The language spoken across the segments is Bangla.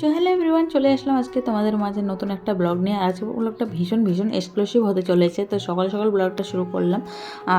সো হ্যালো এভরিওয়ান চলে আসলাম আজকে তোমাদের মাঝে নতুন একটা ব্লগ নিয়ে। আজকে ব্লগটা ভীষণ ভীষণ এক্সক্লুসিভ হতে চলেছে। তো সকাল সকাল ব্লগটা শুরু করলাম।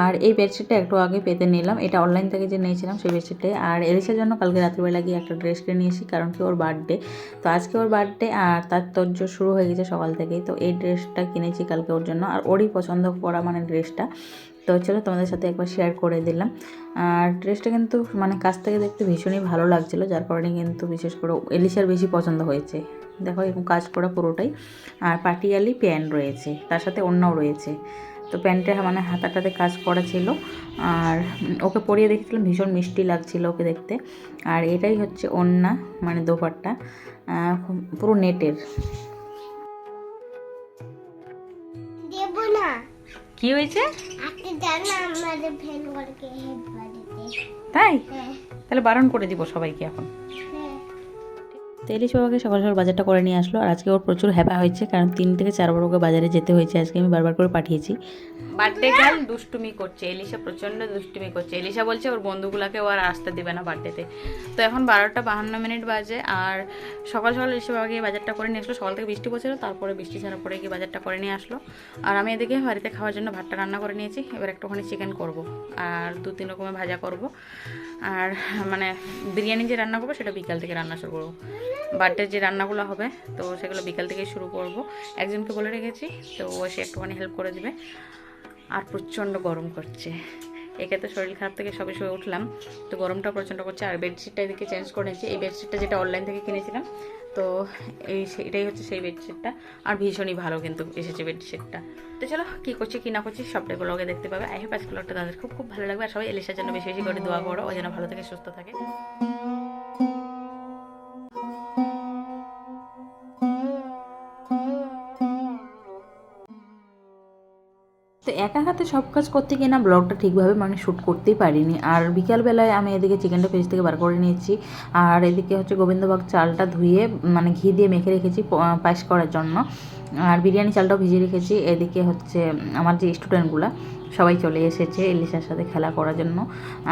আর এই বেডশিটটা একটু আগে পেতে নিলাম। এটা অনলাইন থেকে যে নিয়েছিলাম সেই বেডশিটটাই আর এলিসার জন্য কালকে রাত্রিবেলা গিয়ে একটা ড্রেস কিনে নিয়েছি, কারণ কি ওর বার্থডে তো আজকে ওর বার্থডে আর তার তর্জ শুরু হয়ে গেছে সকাল থেকেই। তো এই ড্রেসটা কিনেছি কালকে ওর জন্য। আর ওরই পছন্দ করা মানে ড্রেসটা তো চলো তোমাদের সাথে একবার শেয়ার করে দিলাম। আর ড্রেসটা কিন্তু মানে কাছ থেকে দেখতে ভীষণই ভালো লাগছিল যার কারণে কিন্তু বিশেষ করে এলিশার বেশি পছন্দ হয়েছে। দেখো এরকম কাজ করা পুরোটাই। আর পাটিয়ালি প্যান্ট রয়েছে তার সাথে অন্যও রয়েছে। তো প্যান্টে মানে হাতাটাতে কাজ করা ছিল। আর ওকে পরিয়ে দেখেছিলাম ভীষণ মিষ্টি লাগছিল ওকে দেখতে। আর এটাই হচ্ছে অন্যা মানে দোপাট্টা। আহ, পুরো নেটের। না। কি হয়েছে? তাই? হ্যাঁ। তাহলে বারণ করে দিব সবাইকে এখন। হ্যাঁ। তো বাবাকে সকাল সকাল বাজারটা করে নিয়ে আসলো, আর আজকে ওর প্রচুর হ্যাপা হয়েছে, কারণ তিন থেকে চার বার ওকে বাজারে যেতে হয়েছে, আজকে আমি বারবার করে পাঠিয়েছি। বার্থডে গার্ল দুষ্টুমি করছে এলিশা প্রচণ্ড দুষ্টুমি করছে। এলিশা বলছে ওর বন্ধুগুলোকে ও আর আসতে দেবে না বার্থডেতে তো। এখন বারোটা বাহান্ন মিনিট বাজে, আর সকাল সকাল এলিশা বাবাকে বাজারটা করে নিয়ে আসলো। সকাল থেকে বৃষ্টি পড়ছিল, তারপরে বৃষ্টি ছাড়া পরে গিয়ে বাজারটা করে নিয়ে আসলো। আর আমি এদিকে বাড়িতে খাওয়ার জন্য ভাতটা রান্না করে নিয়েছি, এবার একটুখানি চিকেন করব, আর দু তিন রকমের ভাজা করব। আর মানে বিরিয়ানি যে রান্না করব, সেটা বিকাল থেকে রান্না শুরু করব। বার্থডে যে রান্নাগুলো হবে, তো সেগুলো বিকাল থেকেই শুরু করব। একজনকে বলে রেখেছি, তো ও এসে একটুখানি হেল্প করে দেবে। আর প্রচণ্ড গরম করছে। একে তো শরীর খারাপ থেকে সবে শুয়ে উঠলাম, তো গরমটা প্রচণ্ড করছে। আর বেডশিটটা এদিকে চেঞ্জ করে নিয়েছি। এই বেডশিটটা যেটা অনলাইন থেকে কিনেছিলাম, তো এই সে- এটাই হচ্ছে সেই বেডশিটটা আর ভীষণই ভালো কিন্তু এসেছে বেডশিটটা তো চলো, কী করছি, কী না করছি সবটাই ব্লগে দেখতে পাবে। আই হোপ আজকে ব্লগটা তাদের খুব খুব ভালো লাগবে। আর সবাই এলিশার জন্য বেশি বেশি করে দোয়া করো। ও যেন ভালো থেকে সুস্থ থাকে। তো একা হাতে সব কাজ করতে গিয়ে না ব্লগটা ঠিকভাবে মানে শ্যুট করতেই পারিনি। আর বিকালবেলায় আমি এদিকে চিকেনটা ফ্রিজ থেকে বার করে নিয়েছি। আর এদিকে হচ্ছে গোবিন্দভোগ চালটা ধুয়ে মানে ঘি দিয়ে মেখে রেখেছি পায়েস করার জন্য। আর বিরিয়ানি চালটাও ভিজিয়ে রেখেছি। এদিকে হচ্ছে আমার যে স্টুডেন্টগুলো সবাই চলে এসেছে এলিশার সাথে খেলা করার জন্য।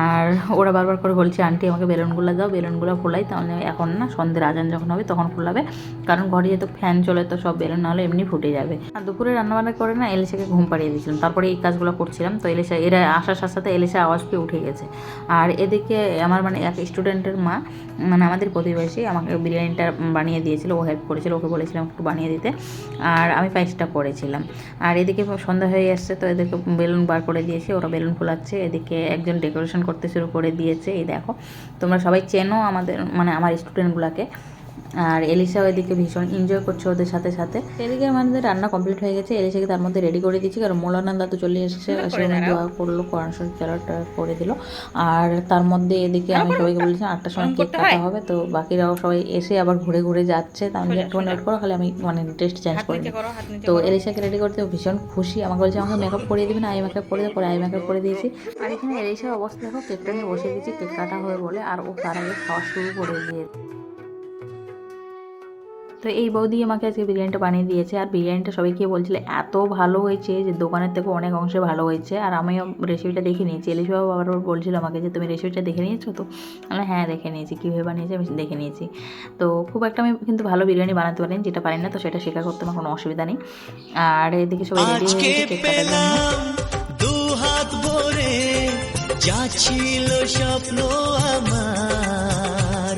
আর ওরা বারবার করে বলছে, আন্টি, আমাকে বেলুনগুলো দাও, বেলুনগুলো ফোলাই তাহলে এখন না সন্ধ্যের আজান যখন হবে তখন ফোলাবে কারণ ঘরে যেহেতু ফ্যান চলে, তো সব বেলুন নাহলে এমনি ফুটে যাবে। আর দুপুরে রান্নাবান্না করে না এলিশাকে ঘুম পাড়িয়ে দিয়েছিলাম। তারপরে এই কাজগুলো করছিলাম, তো এলিশা, এরা আসার সাথে সাথে এলিশা আওয়াজ পেয়ে উঠে গেছে। আর এদিকে আমার মানে এক স্টুডেন্টের মা মানে আমাদের প্রতিবেশী, আমাকে বিরিয়ানিটা বানিয়ে দিয়েছিল, ও হেল্প করেছিল, ওকে বলেছিলাম একটু বানিয়ে দিতে। আর আমি পায়েসটা করেছিলাম আর এদিকে সন্ধ্যা হয়ে আসছে তো এদিকে বেলুন বার করে দিয়েছে, ওরা বেলুন ফোলাচ্ছে, এদিকে একজন ডেকোরেশন করতে শুরু করে দিয়েছে, এই দেখো। তোমরা সবাই চেনো আমাদের মানে আমার স্টুডেন্টগুলোকে আর এলিসাও এদিকে ভীষণ এনজয় করছে ওদের সাথে সাথে। এদিকে আমাদের রান্না কমপ্লিট হয়ে গেছে এলিসাকে তার মধ্যে রেডি করে দিয়েছি কারণ মোলানা দাদু চলে এসেছে দোয়া করল কোরআন শরীফ তেলাওয়াতটা করে দিল। আর তার মধ্যে এদিকে আমি সবাইকে বলেছি আটটার সময় কেক কাটা হবে তো বাকিরাও সবাই এসে আবার ঘুরে ঘুরে যাচ্ছে তা আমি একটু ওয়েট করো খালি আমি মানে টেস্ট চেঞ্জ করে তো এলিসাকে রেডি করতে ভীষণ খুশি আমাকে বলছে আমাকে মেকআপ করিয়ে দিবি না আই মেকআপ করে দেবো পরে আই মেকআপ করে দিয়েছি। আর এখানে এলিসার অবস্থা দেখো কেকটা নিয়ে বসে দিয়েছি কেক কাটা হয়ে বলে আর ও তার আগে খাওয়া শুরু করে দিয়ে তো এই বৌদি আমাকে আজকে বিরিয়ানিটা বানিয়ে দিয়েছে, আর বিরিয়ানিটা সবাই বলছিল, এত ভালো হয়েছে যে দোকানের থেকে অনেক অংশে ভালো হয়েছে। আর আমিও রেসিপিটা দেখে নিয়েছি এলিশ বাবা আবার বলছিল আমাকে যে, তুমি রেসিপিটা দেখে নিয়েছো? তো আমি হ্যাঁ দেখে নিয়েছি, কীভাবে বানিয়েছি আমি দেখে নিয়েছি। তো খুব একটা আমি কিন্তু ভালো বিরিয়ানি বানাতে পারি যেটা পারি না, তো সেটা শেখা করতে আমার কোনো অসুবিধা নেই। আর এদিকে সবাই রেডি হয়ে গেছে স্বপ্ন আমার।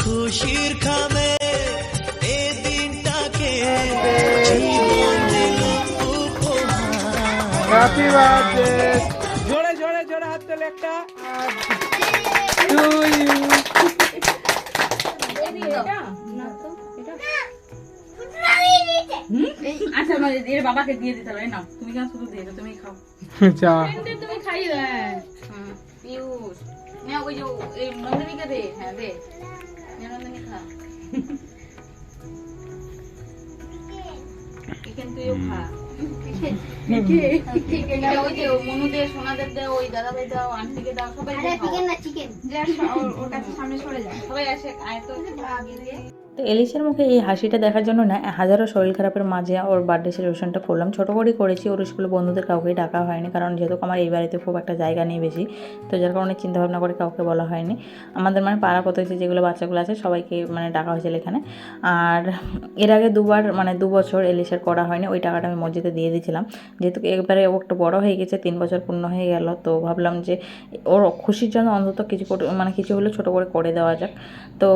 খুশির হ্যাপি বার্থডে জোরে জোরে জোরে হাত তোলে একটা। টু ইউ আচ্ছা আমার এর বাবাকে দিয়ে দিতে হবে না তুমি কেন শুধু দিয়ে তুমি খাও। যা। তুমি খাই পিউষ হ্যাঁ ওই যে এই নন্দিনীকে দে হ্যাঁ দে। নন্দিনী খা। চিকেন তুইও খা। চিকেন ওই সোনাদের দে ওই দাদা ভাই দাও দাও সবাই না চিকেন ওর সামনে সরে সবাই আসে আয় তো। তো এলিসের মুখে এই হাসিটা দেখার জন্য না, হাজারো শরীর খারাপের মাঝে ওর বার্থডে সেলিব্রেশনটা করলাম। ছোটো করেই করেছি, ওর স্কুলে বন্ধুদের কাউকেই ডাকা হয়নি, কারণ যেহেতু আমার এই বাড়িতে খুব একটা জায়গা নেই বেশি, তো যার কারণে চিন্তা ভাবনা করে কাউকে বলা হয়নি। আমাদের মানে পাড়া প্রতিবেশী যেগুলো বাচ্চাগুলো আছে, সবাইকে মানে ডাকা হয়েছিল এখানে। আর এর আগে দুবার মানে দু বছর এলিসের করা হয়নি, ওই টাকাটা আমি মসজিদে দিয়ে দিয়েছিলাম। যেহেতু এবারে ও একটু বড় হয়ে গেছে, তিন বছর পূর্ণ হয়ে গেল, তো ভাবলাম যে ওর খুশির জন্য অন্তত কিছু মানে কিছু হলে ছোটো করে করে দেওয়া যাক। তো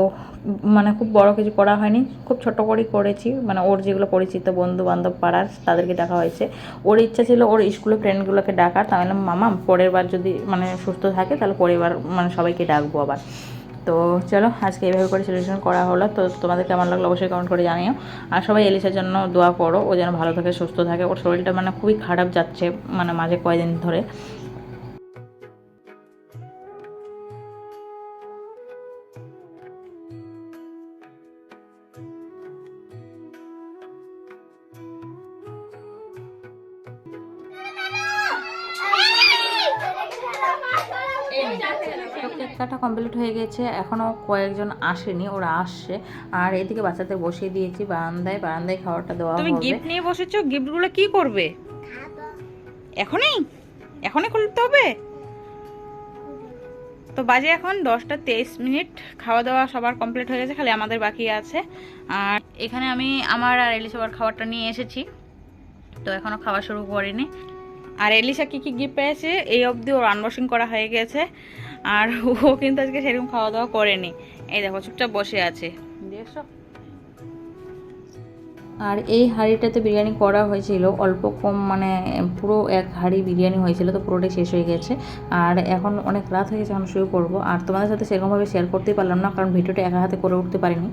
মানে খুব বড় কিছু করা হয়নি। খুব ছোট করেই করেছি। মানে ওর যেগুলো পরিচিত বন্ধু বান্ধব পাড়ার, তাদেরকে ডাকা হয়েছে। ওর ইচ্ছা ছিল ওর স্কুলের ফ্রেন্ডগুলোকে ডাকার। তাহলে মামা, পরের বার যদি মানে সুস্থ থাকে, তাহলে পরের বার মানে সবাইকে ডাকবো আবার। তো চলো, আজকে এইভাবে করে সেলিব্রেশন করা হলো। তো তোমাদের কেমন লাগল অবশ্যই কমেন্ট করে জানিও। আর সবাই এলিসের জন্য দোয়া করো। ও যেন ভালো থাকে, সুস্থ থাকে। ওর শরীরটা মানে খুবই খারাপ যাচ্ছে মানে মাঝে কয়দিন ধরে। তো কেক কাটা কমপ্লিট হয়ে গেছে। এখনও কয়েকজন আসেনি ওরা আসছে। আর এদিকে বাচ্চাদের বসিয়ে দিয়েছি বারান্দায় বারান্দায় খাবারটা দেওয়া তুমি গিফট নিয়ে বসেছো গিফটগুলো কি করবে? এখনই? এখনই খুলতে হবে? তো বাজে এখন দশটা তেইশ মিনিট। খাওয়া দাওয়া সবার কমপ্লিট হয়ে গেছে খালি আমাদের বাকি আছে। আর এখানে আমি আমার আর এলিসাবার খাবারটা নিয়ে এসেছি। তো এখনও খাওয়া শুরু করিনি। আর এলিশা কি কি গিফট পেয়েছে? এই অবধি ওর আনবক্সিং করা হয়ে গেছে। আর ও কিন্তু আজকে সেরকম খাওয়া দাওয়া করেনি। এই দেখো, চুপচাপ বসে আছে। দেখছ? আর এই হাঁড়িটাতে বিরিয়ানি করা হয়েছিল। অল্প কম মানে পুরো এক হাঁড়ি বিরিয়ানি হয়েছিল তো পুরোটাই শেষ হয়ে গেছে। আর এখন অনেক রাত হয়ে গেছে, এখন শুয়ে পড়ব। আর তোমাদের সাথে সেরকমভাবে শেয়ার করতেই পারলাম না, কারণ ভিডিওটা একা হাতে করে উঠতে পারিনি।